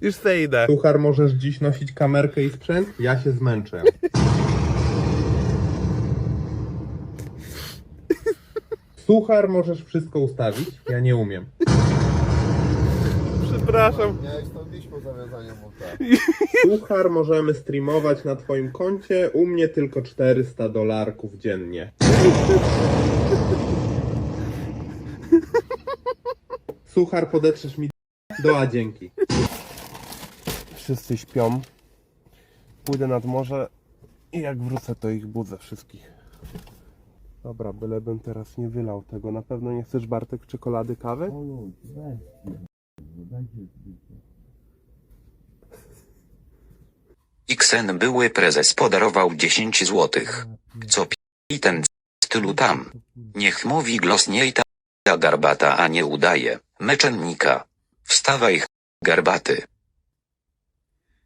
Już se idę. Suchar, możesz dziś nosić kamerkę i sprzęt? Ja się zmęczę. Suchar, możesz wszystko ustawić? Ja nie umiem. Przepraszam. Miałeś tam iść po zawiązaniu buta. Suchar, możemy streamować na twoim koncie. U mnie tylko 400 dolarków dziennie. Suchar, podetrzesz mi do a dzięki. Wszyscy śpią. Pójdę nad morze i jak wrócę, to ich budzę wszystkich. Dobra, bylebym teraz nie wylał tego. Na pewno nie chcesz Bartek czekolady, kawy? Xen były prezes podarował 10 złotych. Co pi... i ten stylu tam. Niech mówi glosnie i ta garbata, a nie udaje. Meczennika. Wstawaj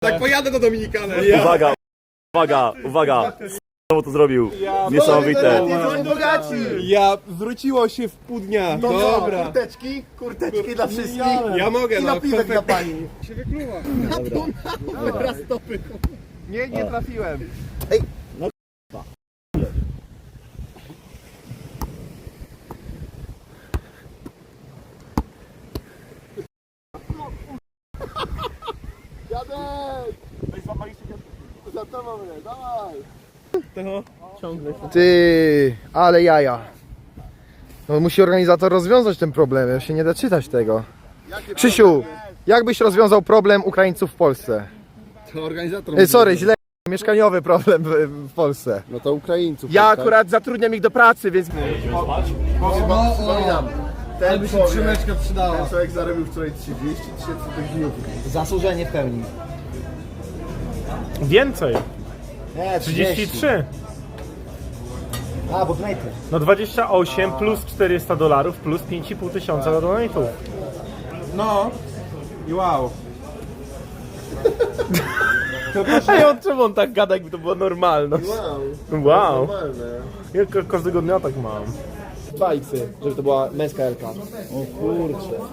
Tak pojadę do Dominikany. Uwaga, uwaga, uwaga. Znowu to zrobił. Niesamowite. Ja zwróciło się w pół dnia. Dobra. Kurteczki, kurteczki dla wszystkich. Ja mogę, I no. napiwek dla pani. Się wykluła. Dobra, stopy. Nie, nie trafiłem. Jadek! Za tobą mnie, dawaj! Ty, ale jaja. No musi organizator rozwiązać ten problem, ja się nie da czytać tego. Krzysiu, jak byś rozwiązał problem Ukraińców w Polsce? To organizator. E, sorry, źle. Mieszkaniowy problem w, w Polsce. No to Ukraińców. Ja tak? akurat zatrudniam ich do pracy, więc... Wspominam. Ten by się człowiek, trzymeczka przydała. ten człowiek zarobił wczoraj 30 tysięcy tych dniów. Zasłużenie w pełni. Więcej, Nie, 33. A, bo donaty. No 28 plus 400 dolarów plus 5,5 tysiąca do donate'ów. No. I wow. Ej, on czemu on tak gada, jakby to było normalność? Wow, Wow. normalne. Ja ka- każdego dnia tak mam. Dwa X-y, żeby to była męska Elka.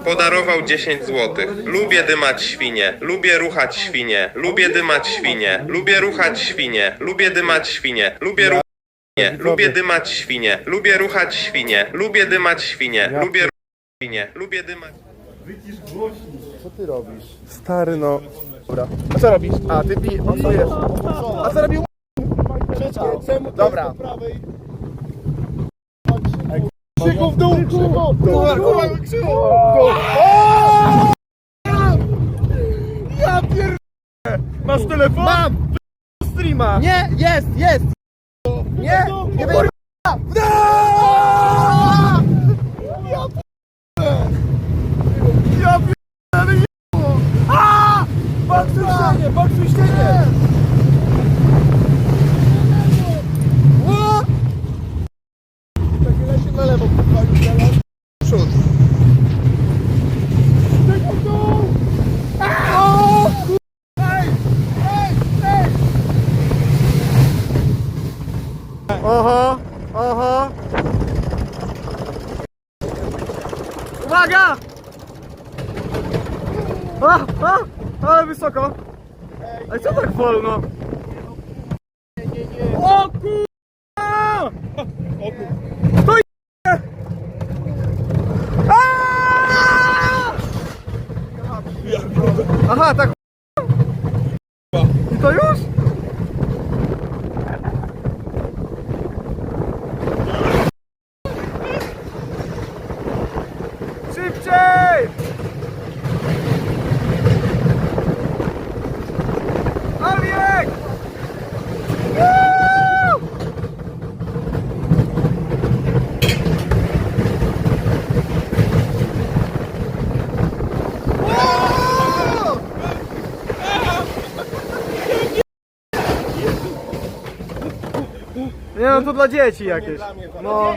Podarował 10 zł. Lubię dymać świnie, lubię ruchać świnie, lubię dymać świnie, lubię ruchać świnie, lubię dymać świnie, lubię ruchać świnie, lubię dymać świnie, lubię ruchać świnie, lubię dymać świnie, lubię ruchać świnie, lubię dymać. Co ty robisz? Stary, no. A co robisz? A, ty pi... pasujesz. A co robił? Dobra. Krzyku w dół, krzyku! Kurwa, kurwa, krzywo! Masz telefon? Mam! Streama! Nie, jest, jest! Nie, nie będzie... Baksujście, baksujście! Oho, oho. Uwaga! A, a, ale wysoko. Ale co tak wolno? O kurwa! To je! Aaaa! Aha, tak. I to już? Szybciej! Alwiek! Woo! Nie no, to dla dzieci jakieś. No.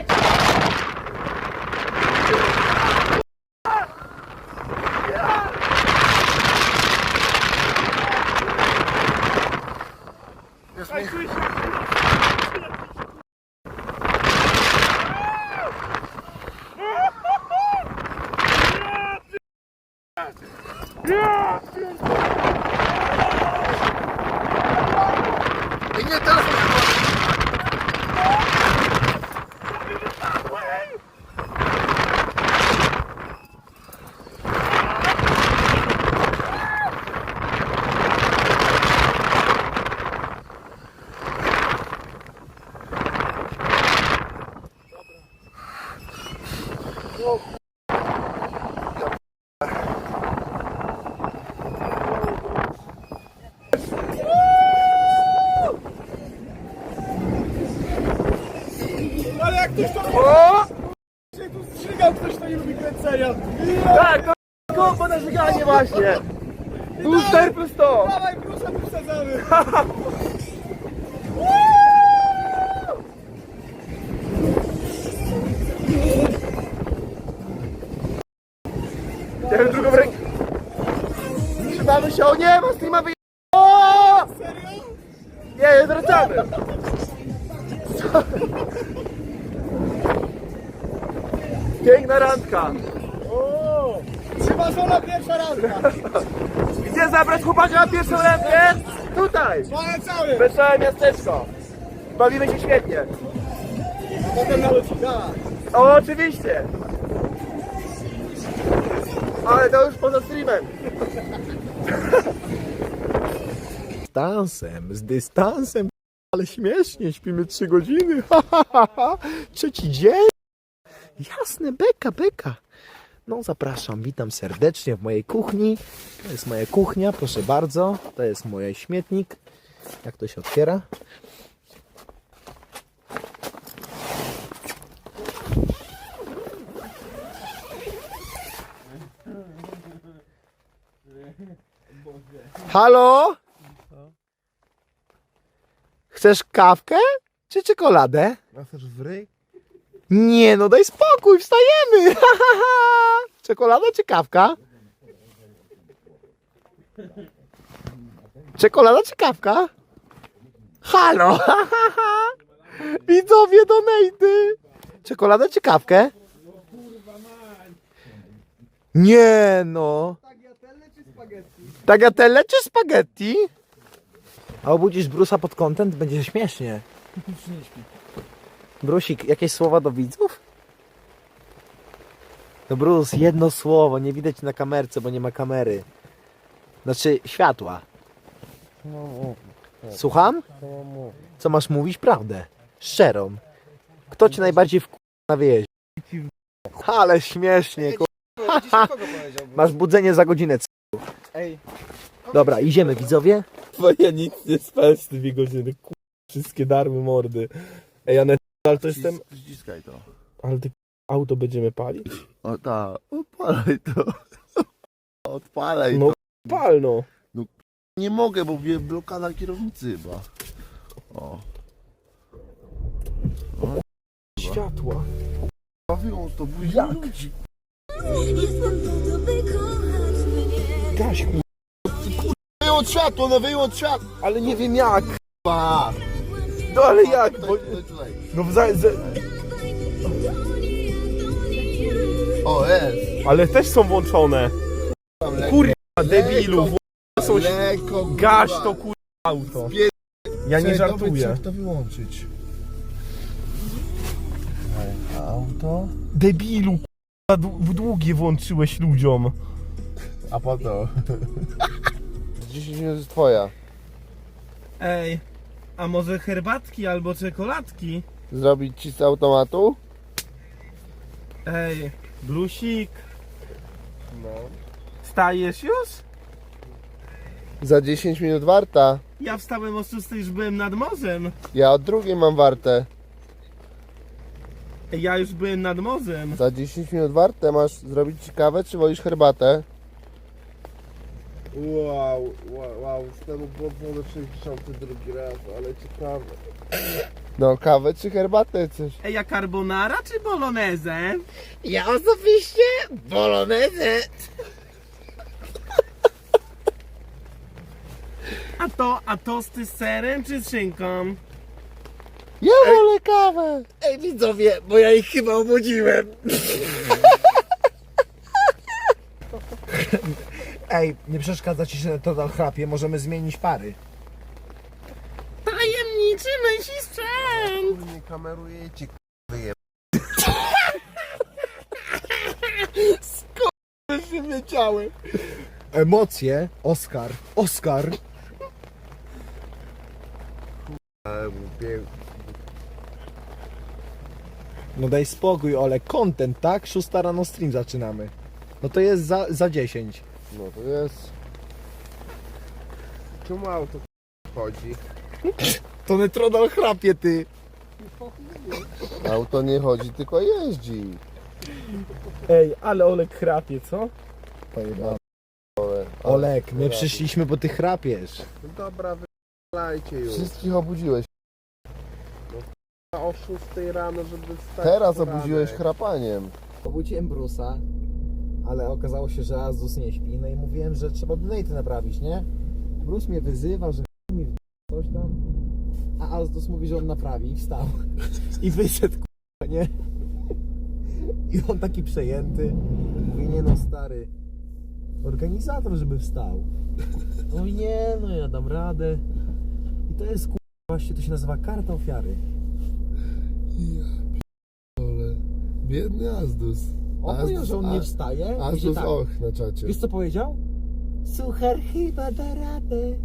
Tak, to kombo na żyganie właśnie. Tu 4 plus 100. Ja wiem drugą rękę. Trzymamy się, o nie, ma streama wyje... O! Serio? Nie, nie wracamy. Co? Piękna randka. Chyba żona pierwsza randka. Gdzie zabrać chłopaka na pierwszą rękę? Tutaj! Polecamy. Wesołe miasteczko. Bawimy się świetnie. Potem na lucika. O, oczywiście. Ale to już poza streamem. dystansem, z dystansem, ale śmiesznie, śpimy trzy godziny, ha, ha, ha, ha. trzeci dzień. Jasne, beka, beka. No zapraszam, witam serdecznie w mojej kuchni. To jest moja kuchnia, proszę bardzo. To jest mój śmietnik. Jak to się otwiera? Halo? Chcesz kawkę czy czekoladę? Chcesz w ryj? Nie, no daj spokój, wstajemy! Czekolada czy kawka? Czekolada czy kawka? Halo! Ha, ha, ha. Widzowie donejdy! Czekolada czy kawkę? Nie no! Tagliatelle czy spaghetti? A obudzisz Brusa pod content? Będzie śmiesznie. Brusik, jakieś słowa do widzów? No Bruce, jedno słowo, nie widać na kamerce, bo nie ma kamery. Znaczy, światła. Słucham? Co masz mówić? Prawdę. Szczerą. Kto cię najbardziej w na wyjeździe? Ale śmiesznie, ku... Masz budzenie za godzinę. c***. Ej. Dobra, idziemy widzowie. Bo ja nic nie spałem z dwie godziny, ku... Wszystkie darmy mordy. Ej, Anet, ale to jestem... Ściskaj to. Ale ty auto będziemy palić? O tak, odpalaj to. Odpalaj No. to. Pal no. Nie mogę, bo mnie blokada kierownicy chyba. O. Światła. Bawią to buzi ludzi. Gaś, ku... Wyjąć światło, no wyjąć światło. Ale nie wiem jak. No ale jak? Bo... Tutaj, tutaj, tutaj. No w za... za... O, jest. Ale też są włączone. Tam lekko. Kurwa, debilu, włączone są... Lekko. Gaś to kurwa auto. Ja nie Czekaj, żartuję. Jak to wyłączyć? Auto. Debilu, kurwa, dłu- w długie włączyłeś ludziom. A po to. 10 minut jest twoja. Ej, a może herbatki albo czekoladki? Zrobić ci z automatu? Ej, blusik, No. stajesz już? Za 10 minut warta. Ja wstałem o 6, już byłem nad morzem. Ja od drugiej mam wartę. Ej, Ja już byłem nad morzem. Za 10 minut wartę masz zrobić ci kawę, czy wolisz herbatę? Wow, wow, wow, z temu było 62 raz, ale ciekawe. No, kawę czy herbatę coś? Ej, a carbonara czy bolognese? Ja osobiście bolonezę. A to, a tosty z serem czy z szynką? Ja wolę kawę! Ej widzowie, bo ja ich chyba obudziłem. Ej, nie przeszkadza ci, że to na chrapie, możemy zmienić pary. Tajemniczy myśli sprzęt! Nie kamerujecie, się wiedziałem. Emocje, Oskar, Oskar. No daj spokój, ale content, tak? 6 rano stream zaczynamy. No to jest za, za 10. No to jest... Czemu auto chodzi? To netronal chrapie, ty. Auto nie chodzi, tylko jeździ. Ej, ale Olek chrapie, co? Pojebane. Ale- Olek, my przyszliśmy, bo ty chrapiesz. No dobra, wylajcie już. Wszystkich obudziłeś. O 6 rano, żeby wstać Teraz poranek. obudziłeś chrapaniem. Obudziłem Brusa, ale okazało się, że Azus nie śpi. No i mówiłem, że trzeba donate naprawić, nie? Bruce mnie wyzywa, że mi coś tam. A Azus mówi, że on naprawi i wstał. I wyszedł, k***a, nie? I on taki przejęty. Mówi, nie no stary, organizator, żeby wstał. Mówi, nie no, ja dam radę. I to jest, k***a, właśnie to się nazywa karta ofiary. Biedny Azdus. On powiedział, że on nie wstaje. i że Azdus tak. och na czacie. Wiesz co powiedział? Suchar chyba da radę.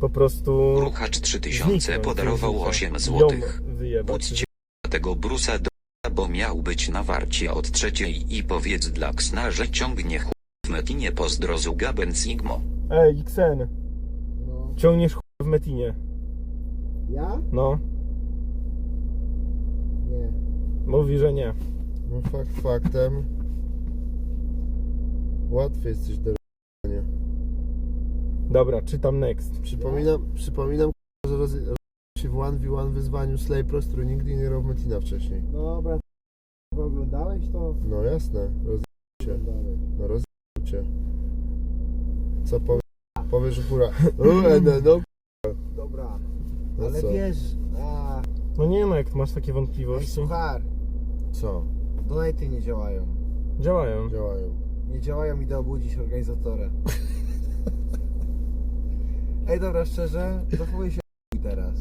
Po prostu... Ruchacz 3000 zniknął podarował z życia. 8 Ją złotych. wyjebać. Budźcie tego Brusa do bo miał być na warcie od trzeciej i powiedz dla Ksna, że ciągnie ch... w metinie pozdro z Ugaben Sigmo. Ej, Xen, No. ciągniesz chuj w Metinie. Ja? No, Nie. mówi, że nie. No fakt faktem. Łatwy jesteś do r***ania. Dobra, czytam next. Przypominam, przypominam że roz, roz się w 1v1 wyzwaniu Slaypros, który nigdy nie w Metina wcześniej. Dobra, oglądałeś to? No jasne, roz... Oglądałeś. no roz... cię. Co powie... Powiesz, że góra. O, no, no, Dobra, no ale co? wiesz, a, No nie no, jak masz takie wątpliwości. suchar, Co? Donaty nie działają. Działają. Działają. Nie działają i da obudzić organizatora. Ej, dobra, szczerze, zachowuję się teraz.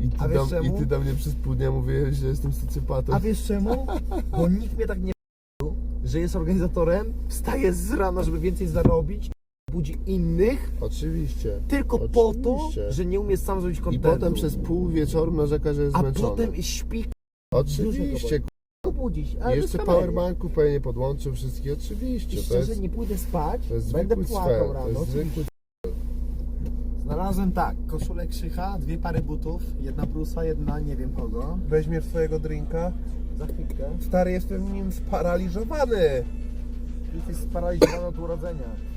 I ty, A wiesz dam, I czemu? ty do mnie przez pół dnia mówiłeś, że jestem socjopatą. A wiesz czemu? Bo nikt mnie tak nie że jest organizatorem, wstaje z rana, żeby więcej zarobić, budzi innych, Oczywiście. tylko po to, Oczywiście. że nie umie sam zrobić I kontentu. potem przez pół wieczoru narzeka, że jest A zmęczony. potem śpi, Oczywiście. Go budzić. k***a. Ale Jeszcze powerbanku pewnie podłączył wszystkie. Oczywiście. I To szczerze, jest, nie pójdę spać, to jest będę zwykły płakał. To rano. jest zwykły Znalazłem tak, koszulę Krzycha, dwie pary butów, jedna Brusa, jedna nie wiem kogo. Weźmiesz swojego drinka? Za chwilkę. Stary, jestem nim sparaliżowany. Jesteś sparaliżowany od urodzenia.